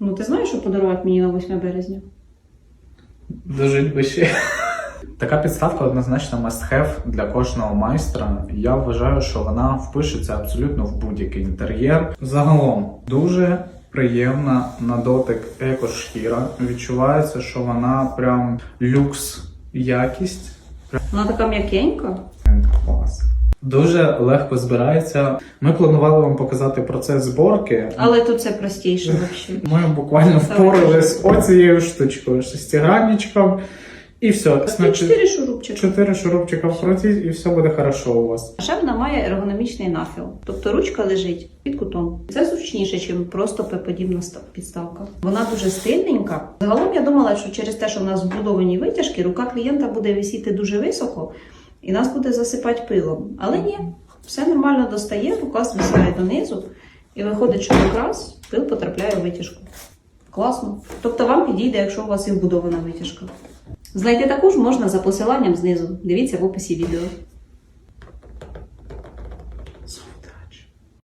Ну, ти знаєш, що подарувати мені на 8 березня? Дожить би ще. Така підставка однозначно must have для кожного майстра. Я вважаю, що вона впишеться абсолютно в будь-який інтер'єр. Загалом дуже приємна на дотик екошкіра. Відчувається, що вона прям люкс якість. Вона така м'якенька. Дуже легко збирається. Ми планували вам показати процес зборки. Але тут це простіше взагалі. Ми буквально впоралися з оцією штучкою, шестигранничком, і все. Чотири шурупчики. чотири шурупчика вкрутіть, і все буде хорошо у вас. А ще вона має ергономічний нафіл. Тобто ручка лежить під кутом. Це зручніше, ніж просто П-подібна ста- підставка. Вона дуже стильненька. Загалом я думала, що через те, що в нас вбудовані витяжки, рука клієнта буде висіти дуже високо і нас буде засипати пилом. Але ні, все нормально достає, рука звисає донизу, і виходить, що якраз пил потрапляє в витяжку. Класно. Тобто вам підійде, якщо у вас і вбудована витяжка. Знайти також можна за посиланням знизу. Дивіться в описі відео.